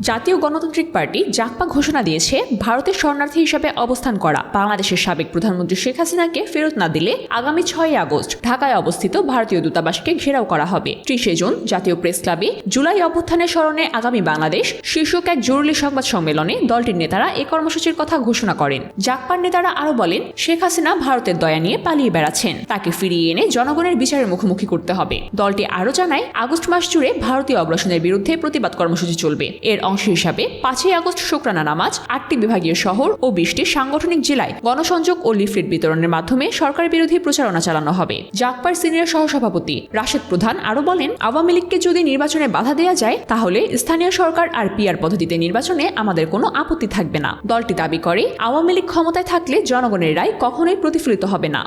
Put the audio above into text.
জাতীয় গণতান্ত্রিক পার্টি জাকপা ঘোষণা দিয়েছে, ভারতের শরণার্থী হিসাবে অবস্থান করা। বাংলাদেশের সাবেক প্রধানমন্ত্রী শেখ হাসিনাকে ফেরত না দিলে আগামী ছয়ই আগস্ট ঢাকায় অবস্থিত ভারতীয় দূতাবাসকে ঘেরাও করা হবে। ত্রিশে জুন জাতীয় প্রেস ক্লাবে জুলাই অভ্যুত্থানের স্মরণে আগামী বাংলাদেশ শীর্ষক এক জরুরি সংবাদ সম্মেলনে দলটির নেতারা এ কর্মসূচির কথা ঘোষণা করেন। জাকপার নেতারা আরও বলেন, শেখ হাসিনা ভারতের দয়া নিয়ে পালিয়ে বেড়াচ্ছেন। তাকে ফিরিয়ে এনে জনগণের বিচারের মুখোমুখি করতে হবে। দলটি আরও জানায়, আগস্ট মাস জুড়ে ভারতীয় অগ্রাসনের বিরুদ্ধে প্রতিবাদ কর্মসূচি চলবে। এর অংশ হিসাবে পাঁচই আগস্ট শুক্রানা নামাজ আটটি বিভাগীয় শহর ও বিশটি সাংগঠনিক জেলায় গণসংযোগ ও লিফলেট বিতরণের মাধ্যমে সরকার বিরোধী প্রচারণা চালানো হবে। জাকপার সিনিয়র সহসভাপতি রাশেদ প্রধান আরও বলেন, আওয়ামী লীগকে যদি নির্বাচনে বাধা দেওয়া যায়, তাহলে স্থানীয় সরকার আর পিআর পদ্ধতিতে নির্বাচনে আমাদের কোনো আপত্তি থাকবে না। দলটি দাবি করে, আওয়ামী লীগ ক্ষমতায় থাকলে জনগণের রায় কখনোই প্রতিফলিত হবে না।